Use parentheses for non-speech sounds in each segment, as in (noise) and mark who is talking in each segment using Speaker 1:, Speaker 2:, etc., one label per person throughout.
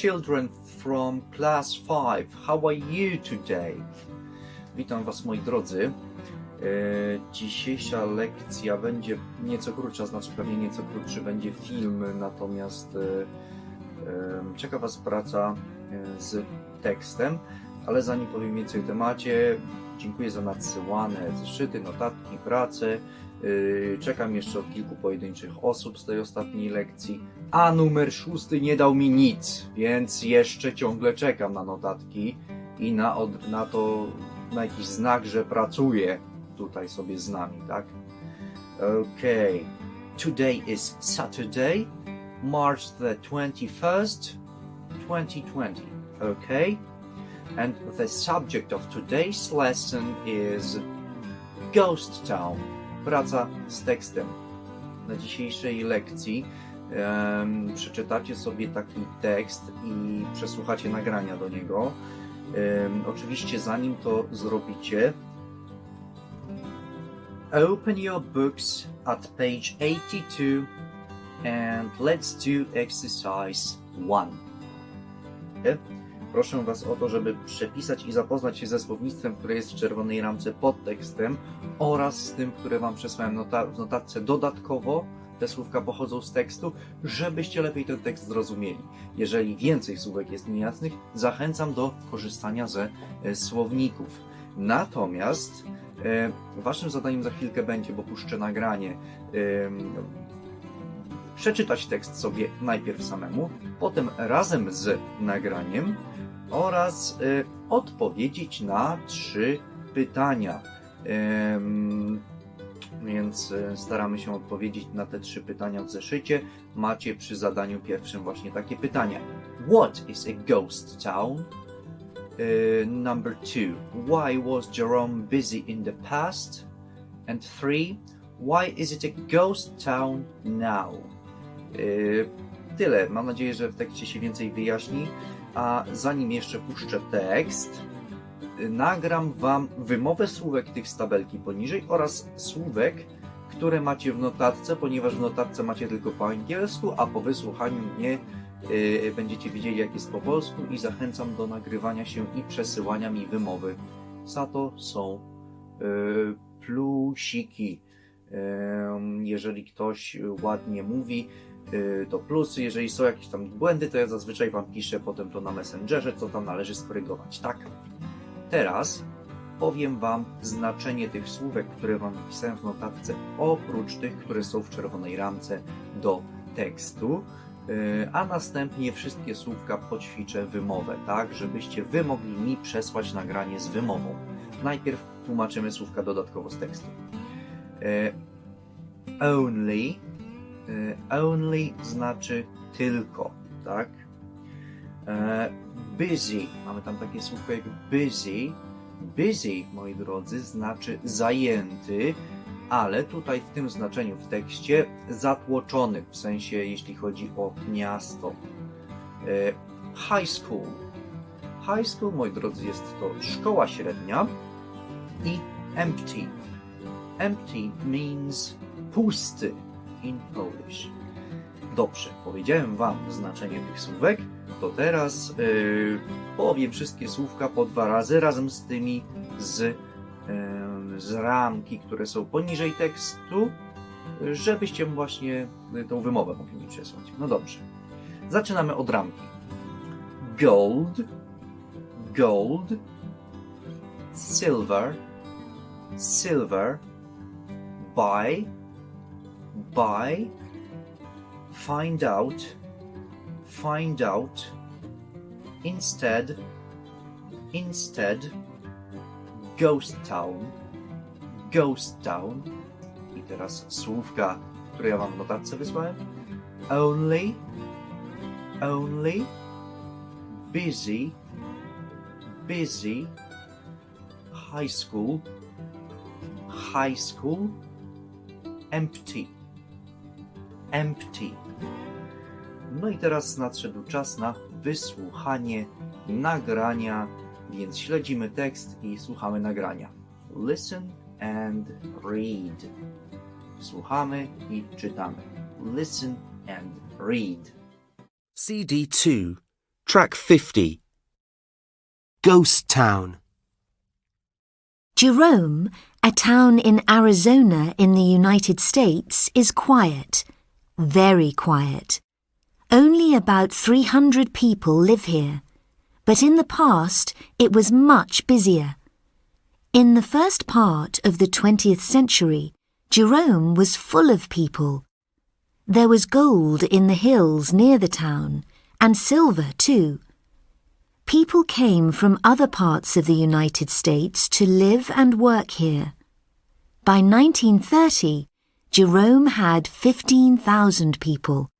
Speaker 1: Children from class 5. How are you today? Witam Was, moi drodzy. E, dzisiejsza lekcja będzie nieco krótsza, znaczy pewnie nieco krótszy będzie film, natomiast e, czeka Was praca e, z tekstem. Ale zanim powiem więcej o temacie, dziękuję za nadsyłane zeszyty, notatki, prace. Czekam jeszcze od kilku pojedynczych osób z tej ostatniej lekcji, a numer szósty nie dał mi nic, więc jeszcze ciągle czekam na notatki i na, od, na to, na jakiś znak, że pracuję tutaj sobie z nami, tak? Okay. Today is Saturday, March the 21st, 2020. Okay? And the subject of today's lesson is Ghost Town. Praca z tekstem. Na dzisiejszej lekcji przeczytacie sobie taki tekst i przesłuchacie nagrania do niego. Oczywiście, zanim to zrobicie, open your books at page 82 and let's do exercise 1. Proszę Was o to, żeby przepisać i zapoznać się ze słownictwem, które jest w czerwonej ramce pod tekstem oraz z tym, które Wam przesłałem nota- w notatce dodatkowo. Te słówka pochodzą z tekstu, żebyście lepiej ten tekst zrozumieli. Jeżeli więcej słówek jest niejasnych, zachęcam do korzystania ze e, słowników. Natomiast e, Waszym zadaniem za chwilkę będzie, bo puszczę nagranie, przeczytać tekst sobie najpierw samemu, potem razem z nagraniem oraz y, odpowiedzieć na trzy pytania. Więc y, staramy się odpowiedzieć na te trzy pytania w zeszycie. Macie przy zadaniu pierwszym właśnie takie pytania. What is a ghost town? Y, number two, why was Jerome busy in the past? And three, why is it a ghost town now? Y, Tyle. Mam nadzieję, że w tekście się więcej wyjaśni. A zanim jeszcze puszczę tekst, nagram Wam wymowę słówek tych z tabelki poniżej oraz słówek, które macie w notatce, ponieważ w notatce macie tylko po angielsku, a po wysłuchaniu mnie y, będziecie wiedzieli, jak jest po polsku i zachęcam do nagrywania się i przesyłania mi wymowy. Za to są y, plusiki. Jeżeli ktoś ładnie mówi, y, to plusy. Jeżeli są jakieś tam błędy, to ja zazwyczaj Wam piszę potem to na Messengerze, co tam należy skorygować. Tak. Teraz powiem Wam znaczenie tych słówek, które Wam wpisałem w notatce, oprócz tych, które są w czerwonej ramce do tekstu. y, A następnie wszystkie słówka poćwiczę wymowę, tak, żebyście Wy mogli mi przesłać nagranie z wymową. Najpierw tłumaczymy słówka dodatkowo z tekstu. Y, Only Y, only znaczy tylko, tak? Busy, mamy tam takie słówko jak busy. Busy, moi drodzy, znaczy zajęty, ale tutaj w tym znaczeniu w tekście zatłoczony, w sensie jeśli chodzi o miasto. E, high school. High school, moi drodzy, jest to szkoła średnia i empty. Empty means pusty in Polish. Dobrze, powiedziałem Wam znaczenie tych słówek, to teraz yy, powiem wszystkie słówka po dwa razy razem z tymi z, yy, z ramki, które są poniżej tekstu, żebyście właśnie tą wymowę mogli mi przesłać. No dobrze. Zaczynamy od ramki. Gold, gold, silver, silver, buy, buy, find out, find out, instead, instead, ghost town, ghost town. I teraz słówka, które ja wam w notatce wysłałem. Only, only, busy, busy, high school, high school, empty. Empty. No i teraz nadszedł czas na wysłuchanie nagrania, więc śledzimy tekst i słuchamy nagrania. Listen and read. Słuchamy i czytamy. Listen and read.
Speaker 2: CD 2, track 50. Ghost Town.
Speaker 3: Jerome, a town in Arizona in the United States, is quiet. Very quiet. Only about 300 people live here. But in the past, it was much busier. In the first part of the 20th century, Jerome was full of people. There was gold in the hills near the town, and silver too. People came from other parts of the United States to live and work here. By 1930, Jerome had 15,000 people.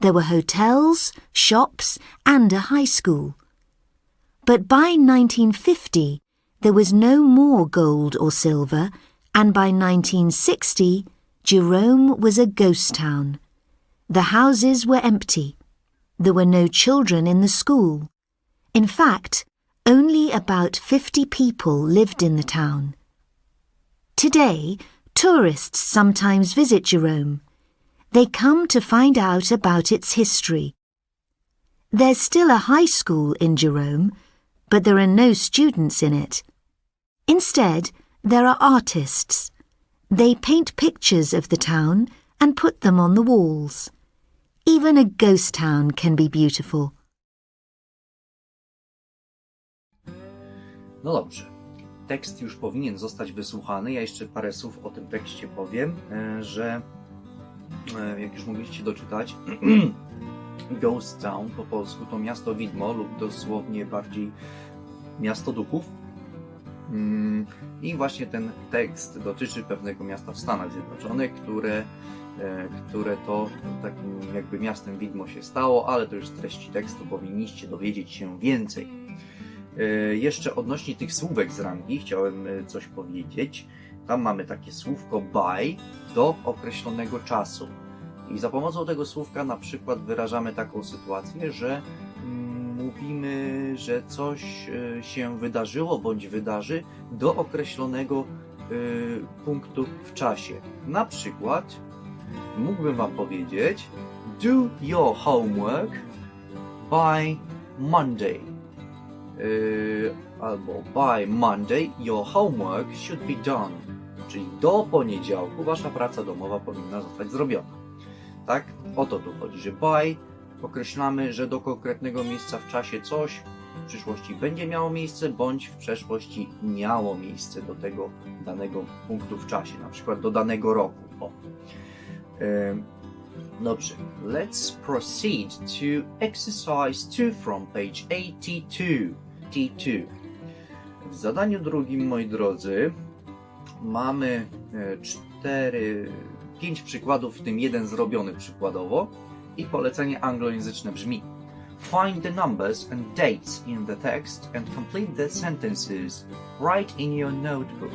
Speaker 3: There were hotels, shops, and a high school. But by 1950, there was no more gold or silver, and by 1960, Jerome was a ghost town. The houses were empty. There were no children in the school. In fact, only about 50 people lived in the town. Today, tourists sometimes visit Jerome. They come to find out about its history. There's still a high school in Jerome, but there are no students in it. Instead, there are artists. They paint pictures of the town and put them on the walls. Even a ghost town can be beautiful.
Speaker 1: No dobrze. Tekst już powinien zostać wysłuchany. Ja jeszcze parę słów o tym tekście powiem, e, że e, jak już mogliście doczytać, (clears throat) Ghost Town po polsku to miasto widmo lub dosłownie bardziej miasto duchów. Mm, I właśnie ten tekst dotyczy pewnego miasta w Stanach Zjednoczonych, które, e, które to takim jakby miastem widmo się stało, ale to już z treści tekstu powinniście dowiedzieć się więcej. E, Jeszcze odnośnie tych słówek z rangi chciałem e, coś powiedzieć. Tam mamy takie słówko by do określonego czasu. I za pomocą tego słówka na przykład wyrażamy taką sytuację, że mm, mówimy, że coś e, się wydarzyło bądź wydarzy do określonego punktu w czasie. Na przykład mógłbym Wam powiedzieć do your homework by Monday. Yy, albo by Monday your homework should be done. Czyli do poniedziałku wasza praca domowa powinna zostać zrobiona. Tak? O to tu chodzi, że by określamy, że do konkretnego miejsca w czasie coś w przyszłości będzie miało miejsce, bądź w przeszłości miało miejsce do tego danego punktu w czasie, na przykład do danego roku. O. Ym, Dobrze, let's proceed to exercise 2 from page 82. T2. W zadaniu drugim, moi drodzy, mamy e, cztery, pięć przykładów, w tym jeden zrobiony przykładowo i polecenie anglojęzyczne brzmi Find the numbers and dates in the text and complete the sentences. Write in your notebook.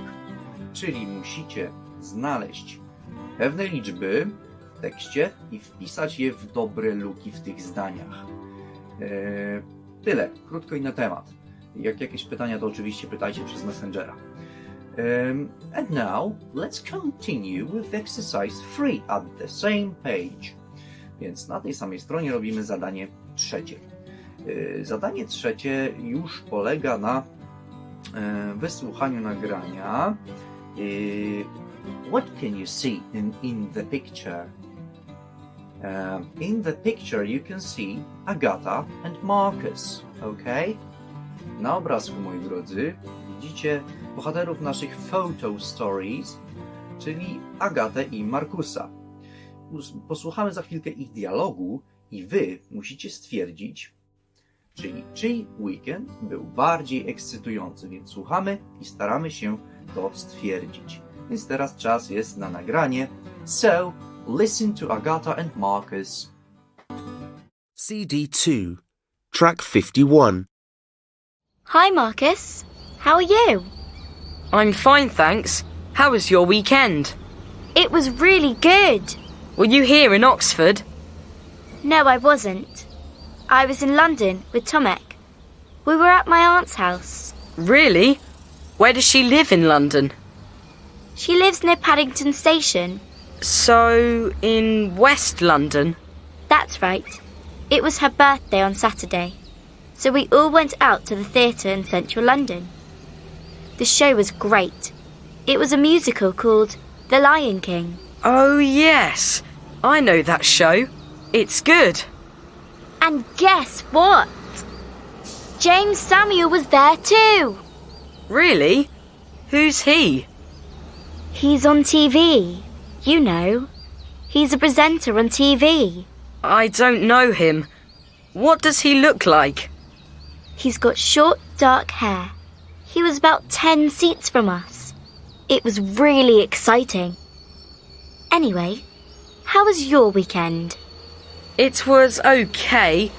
Speaker 1: Czyli musicie znaleźć pewne liczby w tekście i wpisać je w dobre luki w tych zdaniach. Eee, tyle, krótko i na temat. Jak jakieś pytania, to oczywiście pytajcie przez Messengera. Um, and now, let's continue with exercise 3 at the same page. Więc na tej samej stronie robimy zadanie trzecie. Yy, Zadanie trzecie już polega na e, wysłuchaniu nagrania. Yy, What can you see in, in the picture? In the picture you can see Agata and Marcus, okay? Na obrazku, moi drodzy, widzicie bohaterów naszych photo stories, czyli Agatę i Markusa. Us- Posłuchamy za chwilkę ich dialogu i wy musicie stwierdzić, czyli czyj weekend był bardziej ekscytujący, więc słuchamy i staramy się to stwierdzić. Więc teraz czas jest na nagranie. So, listen to Agata and Marcus.
Speaker 2: CD 2, track 51.
Speaker 4: Hi, Marcus. How are you?
Speaker 5: I'm fine, thanks. How was your weekend?
Speaker 4: It was really good.
Speaker 5: Were you here in Oxford?
Speaker 4: No, I wasn't. I was in London with Tomek. We were at my aunt's house.
Speaker 5: Really? Where does she live in London?
Speaker 4: She lives near Paddington Station.
Speaker 5: So, in West London?
Speaker 4: That's right. It was her birthday on Saturday, so we all went out to the theatre in central London. The show was great. It was a musical called The Lion King.
Speaker 5: Oh, yes. I know that show. It's good.
Speaker 4: And guess what? James Samuel was there too.
Speaker 5: Really? Who's he?
Speaker 4: He's on TV. You know. He's a presenter on TV.
Speaker 5: I don't know him. What does he look like?
Speaker 4: He's got short, dark hair. He was about 10 seats from us. It was really exciting. Anyway, how was your weekend?
Speaker 5: It was okay.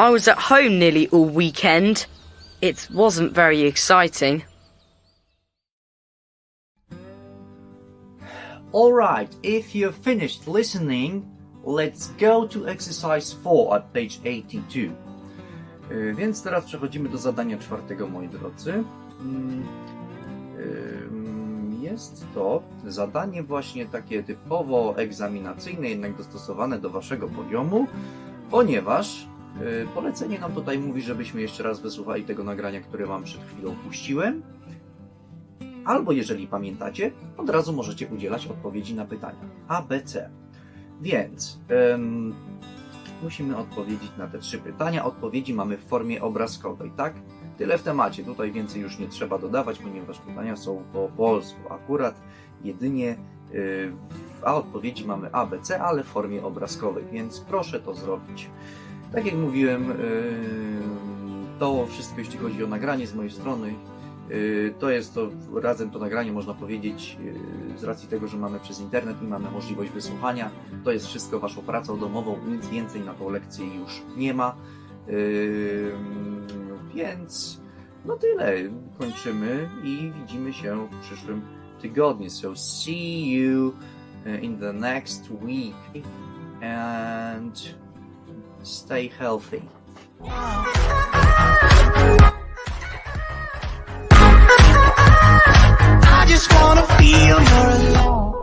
Speaker 5: I was at home nearly all weekend. It wasn't very exciting.
Speaker 1: Alright, if you've finished listening, let's go to exercise 4 at page 82. Y, Więc teraz przechodzimy do zadania czwartego, moi drodzy. Mm, ym, Jest to zadanie właśnie takie typowo egzaminacyjne, jednak dostosowane do waszego poziomu, ponieważ y, polecenie nam tutaj mówi, żebyśmy jeszcze raz wysłuchali tego nagrania, które wam przed chwilą puściłem. Albo jeżeli pamiętacie, od razu możecie udzielać odpowiedzi na pytania A, B, C. Więc em, musimy odpowiedzieć na te trzy pytania. Odpowiedzi mamy w formie obrazkowej, tak? Tyle w temacie. Tutaj więcej już nie trzeba dodawać, ponieważ pytania są po polsku. Akurat jedynie, y, a odpowiedzi mamy A, B, C, ale w formie obrazkowej, więc proszę to zrobić. Tak jak mówiłem, y, to wszystko jeśli chodzi o nagranie z mojej strony. Y, To jest to razem to nagranie, można powiedzieć, y, z racji tego, że mamy przez internet i mamy możliwość wysłuchania. To jest wszystko Waszą pracą domową, nic więcej na tą lekcję już nie ma. Więc no tyle. Kończymy i widzimy się w przyszłym tygodniu. So see you uh, in the next week and stay healthy.
Speaker 6: I just wanna feel you're alone.